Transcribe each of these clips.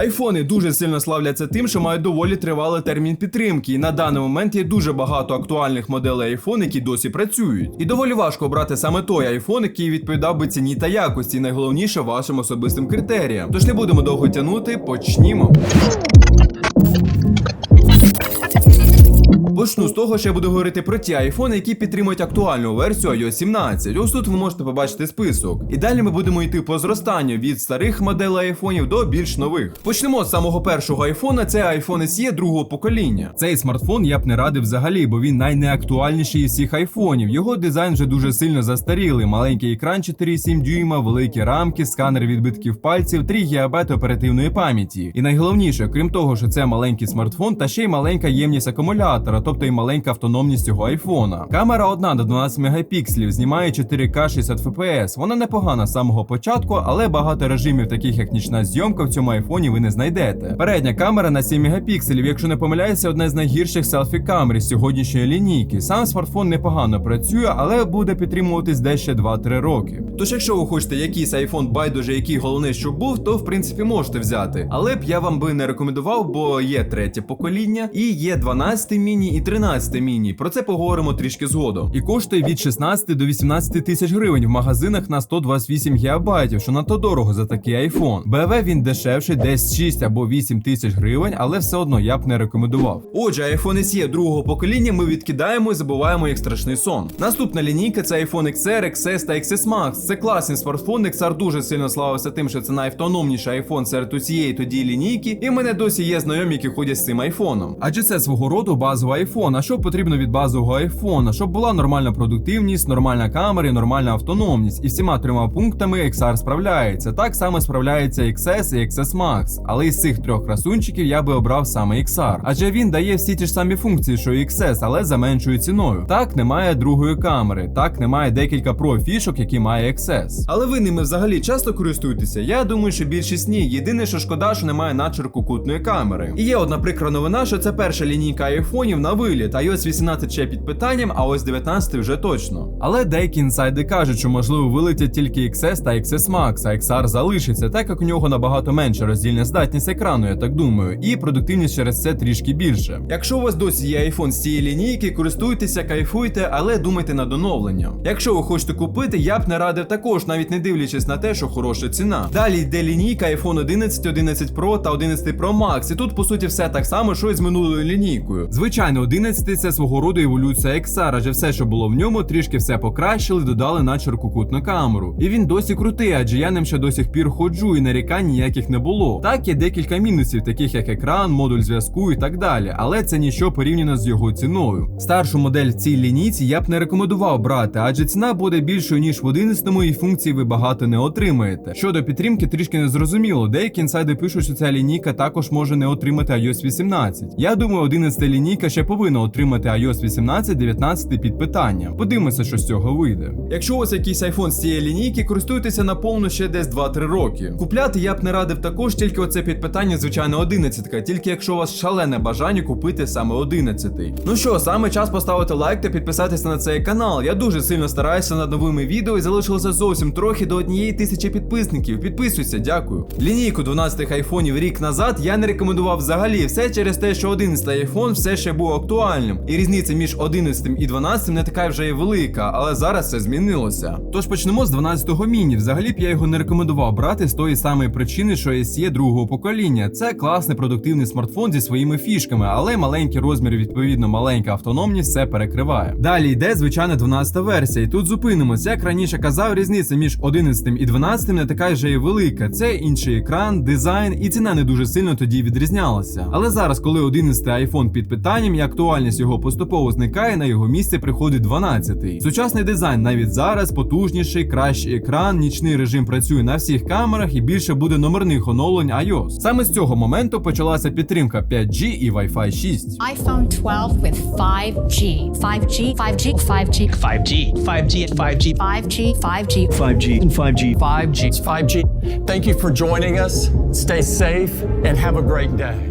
Айфони дуже сильно славляться тим, що мають доволі тривалий термін підтримки, і на даний момент є дуже багато актуальних моделей iPhone, які досі працюють. І доволі важко обрати саме той iPhone, який відповідав би ціні та якості, і найголовніше вашим особистим критеріям. Тож не будемо довго тягнути, почнімо. Почну з того, що я буду говорити про ті айфони, які підтримують актуальну версію iOS 17. Ось тут ви можете побачити список. І далі ми будемо йти по зростанню від старих моделей айфонів до більш нових. Почнемо з самого першого айфона. Це iPhone SE другого покоління. Цей смартфон я б не радив взагалі, бо він найнеактуальніший із всіх айфонів. Його дизайн вже дуже сильно застарілий. Маленький екран 4,7 дюйма, великі рамки, сканер відбитків пальців, 3 ГБ оперативної пам'яті. І найголовніше, крім того, що це маленький смартфон, та ще й маленька ємність акумулятора, тобто і маленька автономність цього айфона. Камера одна до 12 мегапікселів, знімає 4К 60 FPS. Вона непогана з самого початку, але багато режимів, таких як нічна зйомка, в цьому айфоні ви не знайдете. Передня камера на 7 мегапікселів, якщо не помиляюся, одна з найгірших селфі камер з сьогоднішньої лінійки. Сам смартфон непогано працює, але буде підтримуватись десь ще 2-3 роки. Тож, якщо ви хочете якийсь айфон байдуже, який головне, щоб був, то в принципі можете взяти. Але б я вам би не рекомендував, бо є третє покоління і є 12 міні і 13 міні. Про це поговоримо трішки згодом. І коштує від 16 до 18 тисяч гривень в магазинах на 128 гігабайтів, що надто дорого за такий айфон. БВ він дешевший, десь 6 або 8 тисяч гривень, але все одно я б не рекомендував. Отже, iPhone SE другого покоління ми відкидаємо і забуваємо як страшний сон. Наступна лінійка це iPhone XR, XS та XS Max. Це класний смартфон. XR дуже сильно славився тим, що це найавтономніший iPhone серед усієї тоді лінійки, і в мене досі є знайомі, які ходять з цим айфоном. Адже це свого роду базовий iPhone. А що потрібно від базового айфона? Щоб була нормальна продуктивність, нормальна камера і нормальна автономність. І всіма трьома пунктами XR справляється. Так само справляється XS і XS Max. Але із цих трьох красунчиків я би обрав саме XR. Адже він дає всі ті ж самі функції, що і XS, але за меншою ціною. Так, немає другої камери, так немає декілька про фішок, які має XS. Але ви ними взагалі часто користуєтеся? Я думаю, що більшість ні. Єдине, що шкода, що немає начерку кутної камери. І є одна прикра новина, що це перша лінійка айфонів на виліт. iOS 18 ще під питанням, а ось 19 вже точно. Але деякі інсайди кажуть, що можливо вилетять тільки XS та XS Max, а XR залишиться, так як у нього набагато менша роздільна здатність екрану, я так думаю, і продуктивність через це трішки більше. Якщо у вас досі є iPhone з цієї лінійки, користуйтеся, кайфуйте, але думайте над оновленням. Якщо ви хочете купити, я б не радив також, навіть не дивлячись на те, що хороша ціна. Далі йде лінійка iPhone 11, 11 Pro та 11 Pro Max. І тут по суті все так само, що і з минулою лінійкою. Звичайно, 11 це свого роду еволюція XR, адже все, що було в ньому, трішки все покращили, додали начерку кутну камеру. І він досі крутий, адже я ним ще до сих пір ходжу, і нарікань ніяких не було. Так, є декілька мінусів, таких як екран, модуль зв'язку і так далі. Але це нічого порівняно з його ціною. Старшу модель в цій лінійці я б не рекомендував брати, адже ціна буде більшою ніж в 11-му і функцій ви багато не отримаєте. Щодо підтримки, трішки не зрозуміло. Деякі інсайди пишуть, що ця лінійка також може не отримати iOS 18. Я думаю, 11 лінійка ще повинна отримати iOS 18, 19 під питанням. Подивимося, що з цього вийде. Якщо у вас якийсь iPhone з цієї лінійки, користуйтеся наповну ще десь 2-3 роки. Купляти я б не радив також, тільки оце під питання, звичайно, 11, тільки якщо у вас шалене бажання купити саме 11. Ну що, саме час поставити лайк та підписатися на цей канал. Я дуже сильно стараюся над новими відео і залишилося зовсім трохи до однієї тисячі підписників. Підписуйся, дякую. Лінійку 12 айфонів рік назад я не рекомендував взагалі. Все через те, що 11 айфон все ще був актуальним. І різниця між 11 і 12 не така вже і велика, але зараз це змінилося. Тож почнемо з 12-го міні. Взагалі б я його не рекомендував брати з тої самої причини, що SE другого покоління. Це класний продуктивний смартфон зі своїми фішками, але маленький розмір, відповідно, маленька автономність все перекриває. Далі йде звичайна 12-та версія, і тут зупинимося. Як раніше казав, різниця між 11 і 12 не така вже і велика. Це інший екран, дизайн, і ціна не дуже сильно тоді відрізнялася. Але зараз, коли 11 iPhone під питанням і актуальність його поступово зникає, на його місце приходить 12. Сучасний дизайн навіть зараз потужніший, кращий екран, нічний режим працює на всіх камерах і більше буде номерних оновлень iOS. Саме з цього моменту почалася підтримка 5G і Wi-Fi 6. iPhone 12 with 5G. 5G, 5G, 5G, 5G, 5G, 5G, 5G, 5G. 5G, and 5G, 5G, 5G. Thank you for joining us. Stay safe and have a great day.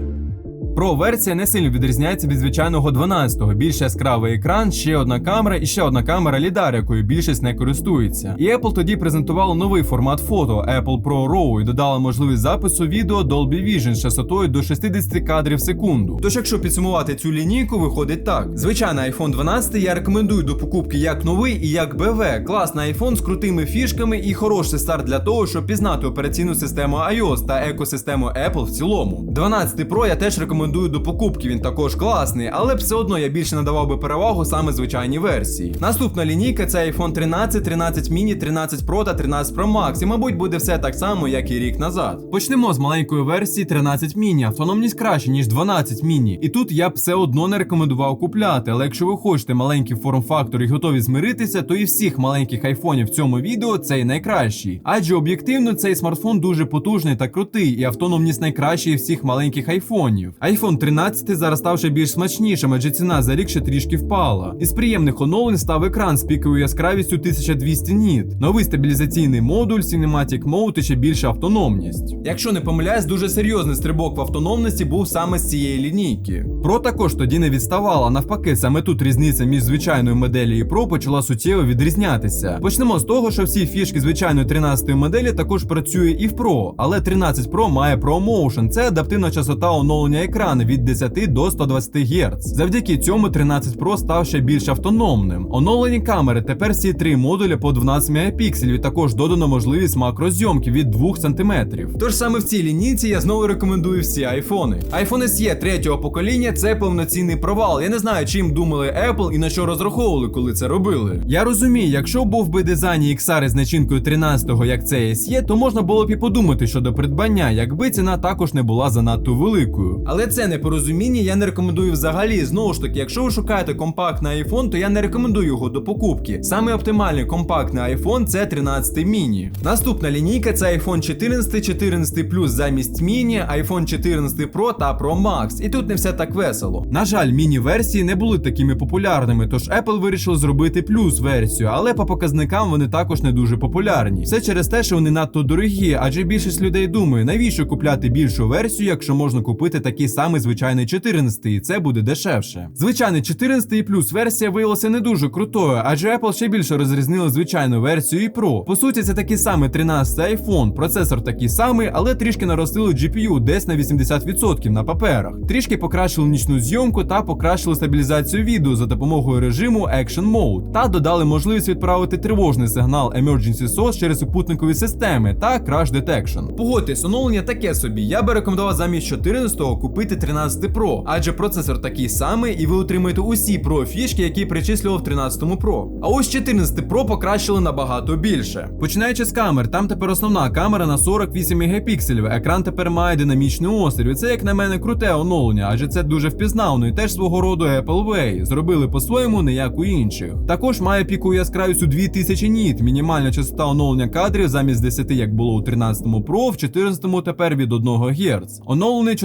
Pro версія не сильно відрізняється від звичайного 12-го. Більш яскравий екран, ще одна камера і ще одна камера лідар, якою більшість не користується. І Apple тоді презентувала новий формат фото Apple Pro RAW і додала можливість запису відео Dolby Vision з частотою до 60 кадрів в секунду. Тож, якщо підсумувати цю лінійку, виходить так: звичайний iPhone 12 я рекомендую до покупки як новий і як BV. Класний iPhone з крутими фішками і хороший старт для того, щоб пізнати операційну систему iOS та екосистему Apple в цілому. 12 Pro я теж рекомендую до покупки. Він також класний, але все одно я більше надавав би перевагу саме звичайній версії. Наступна лінійка це iPhone 13, 13 mini, 13 Pro та 13 Pro Max. І мабуть буде все так само, як і рік назад. Почнемо з маленької версії 13 mini. Автономність краще ніж 12 mini. І тут я б все одно не рекомендував купляти. Але якщо ви хочете маленький форм-фактор і готові змиритися, то і всіх маленьких айфонів в цьому відео цей найкращий. Адже об'єктивно цей смартфон дуже потужний та крутий, і автономність найкращий всіх маленьких айфонів. iPhone 13 зараз став ще більш смачнішим, адже ціна за рік ще трішки впала. Із приємних оновлень став екран з піковою яскравістю 1200 ніт, новий стабілізаційний модуль, Cinematic Mode і ще більша автономність. Якщо не помиляюсь, дуже серйозний стрибок в автономності був саме з цієї лінійки. Pro також тоді не відставала. Навпаки, саме тут різниця між звичайною моделі і Pro почала суттєво відрізнятися. Почнемо з того, що всі фішки звичайної 13 моделі також працює і в Pro, але 13 Pro має ProMotion. Це адаптивна частота оновлення екрану від 10 до 120 Гц. Завдяки цьому 13 Pro став ще більш автономним. Оновлені камери тепер всі три модулі по 12 мегапікселів. Також додано можливість макрозйомки від 2 см. Тож саме в цій лінійці я знову рекомендую всі айфони. iPhone SE третього покоління це повноцінний провал. Я не знаю, чим думали Apple і на що розраховували, коли це робили. Я розумію, якщо був би дизайн XR із начинкою 13-го, як це SE, то можна було б і подумати щодо придбання, якби ціна також не була занадто великою. Але це непорозуміння я не рекомендую взагалі. Знову ж таки, якщо ви шукаєте компактний iPhone, то я не рекомендую його до покупки. Саме оптимальний компактний iPhone це 13 mini. Наступна лінійка це iPhone 14, 14 Plus замість mini, iPhone 14 Pro та Pro Max. І тут не все так весело. На жаль, міні-версії не були такими популярними, тож Apple вирішив зробити плюс версію, але по показникам вони також не дуже популярні. Все через те, що вони надто дорогі, адже більшість людей думає, навіщо купляти більшу версію, якщо можна купити такий самий звичайний 14, і це буде дешевше. Звичайний 14 і плюс версія виявилася не дуже крутою, адже Apple ще більше розрізнила звичайну версію і Pro. По суті, це такий самий 13 iPhone, процесор такий самий, але трішки наростили GPU десь на 80% на паперах. Трішки покращили нічну зйомку та покращили стабілізацію відео за допомогою режиму Action Mode та додали можливість відправити тривожний сигнал Emergency SOS через супутникові системи та Crash Detection. Погодьтесь, оновлення таке собі. Я би рекомендував замість 14-го купити 13 Pro, адже процесор такий самий, і ви отримаєте усі Pro фішки, які причислював в 13 Pro. А ось 14 Pro покращили набагато більше. Починаючи з камер, там тепер основна камера на 48 мегапікселів. Екран тепер має динамічний острів. І це, як на мене, круте оновлення, адже це дуже впізнавно і теж свого роду Apple Way. Зробили по-своєму, не як у інших. Також має піку яскравість у 2000 ніт. Мінімальна частота оновлення кадрів замість 10, як було у 13 Pro, в 14 тепер від 1 Гц. Оновлений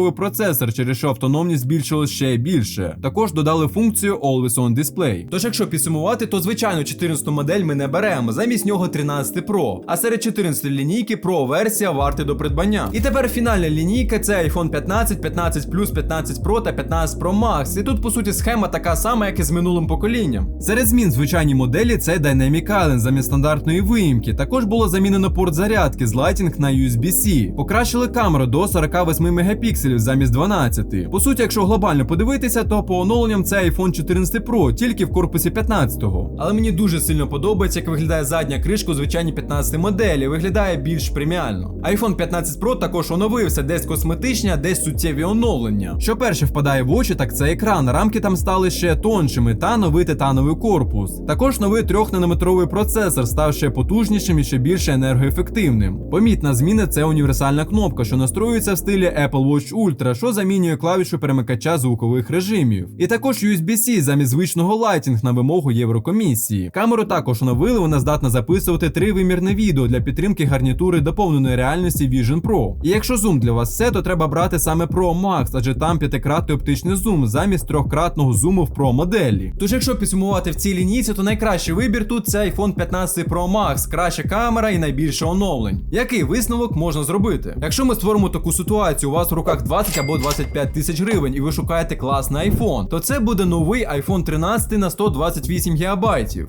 4-нанометровий процесор, через що автономність збільшилась ще більше. Також додали функцію Always On Display. Тож, якщо підсумувати, то звичайно 14 модель ми не беремо. Замість нього 13 Pro. А серед 14 лінійки Pro версія варти до придбання. І тепер фінальна лінійка це iPhone 15, 15 Plus, 15 Pro та 15 Pro Max. І тут, по суті, схема така сама, як і з минулим поколінням. Серед змін в звичайній моделі це Dynamic Island замість стандартної виїмки. Також було замінено порт зарядки з Lighting на USB-C. Покращили камеру до 48 мегапікселів замість 12. По суті, якщо глобально подивитися, то по оновленням це iPhone 14 Pro, тільки в корпусі 15-го. Але мені дуже сильно подобається, як виглядає задня кришка у звичайній 15 моделі. Виглядає більш преміально. iPhone 15 Pro також оновився, десь косметичні, а десь суттєві оновлення. Що перше впадає в очі, так це екран. Рамки там стали ще тоншими та новий титановий корпус. Також новий 3-нанометровий процесор став ще потужнішим і ще більше енергоефективним. Помітна зміна це універсальна кнопка, що настроюється в стилі Apple Watch Ultra, що замінює клавішу перемикача звукових режимів. І також USB-C замість звичного Lighting на вимогу Єврокомісії. Камеру також оновили, вона здатна записувати тривимірне відео для підтримки гарнітури доповненої реальності Vision Pro. І якщо зум для вас все, то треба брати саме Pro Max, адже там п'ятикратний оптичний зум замість трьохкратного зуму в Pro моделі. Тож, якщо підсумувати в цій лінійці, то найкращий вибір тут це iPhone 15 Pro Max, краща камера і найбільше оновлень. Який висновок можна зробити? Якщо ми створимо таку ситуацію, у вас в руках 20 або 25 тисяч гривень, і ви шукаєте класний iPhone, то це буде новий iPhone 13 на 128 ГБ.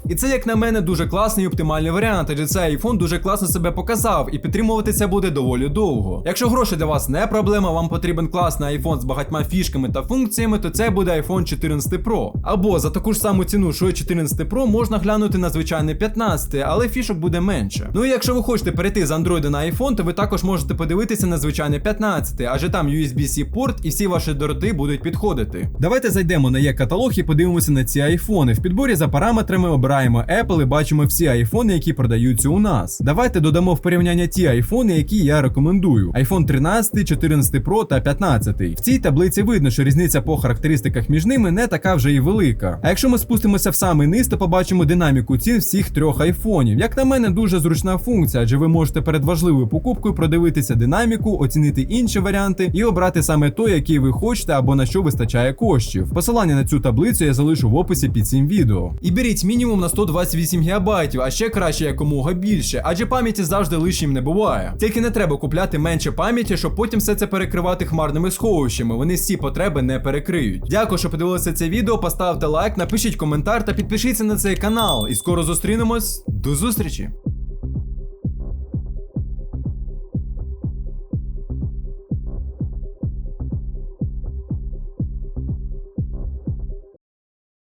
І це, як на мене, дуже класний і оптимальний варіант, адже цей iPhone дуже класно себе показав і підтримувати це буде доволі довго. Якщо гроші для вас не проблема, вам потрібен класний iPhone з багатьма фішками та функціями, то це буде iPhone 14 Pro. Або за таку ж саму ціну, що і 14 Pro, можна глянути на звичайний 15, але фішок буде менше. Ну і якщо ви хочете перейти з Android на iPhone, то ви також можете подивитися на звичайний 15, адже там USB-C порт і всі ваші дороти будуть підходити. Давайте зайдемо на є-каталог і подивимося на ці айфони. В підборі за параметрами обираємо Apple і бачимо всі айфони, які продаються у нас. Давайте додамо в порівняння ті айфони, які я рекомендую: iPhone 13, 14 Pro та 15. В цій таблиці видно, що різниця по характеристиках між ними не така вже і велика. А якщо ми спустимося в самий низ, то побачимо динаміку цін всіх трьох айфонів. Як на мене, дуже зручна функція, адже ви можете перед важливою покупкою продивитися динаміку, оцінити інші варіанти і обрати саме той, який ви хочете або на що вистачає коштів. Посилання на цю таблицю я залишу в описі під цим відео. І беріть мінімум на 128 ГБ, а ще краще якомога більше, адже пам'яті завжди лишнім не буває. Тільки не треба купляти менше пам'яті, щоб потім все це перекривати хмарними сховищами. Вони всі потреби не перекриють. Дякую, що подивилися це відео. Поставте лайк, напишіть коментар та підпишіться на цей канал. І скоро зустрінемось. До зустрічі!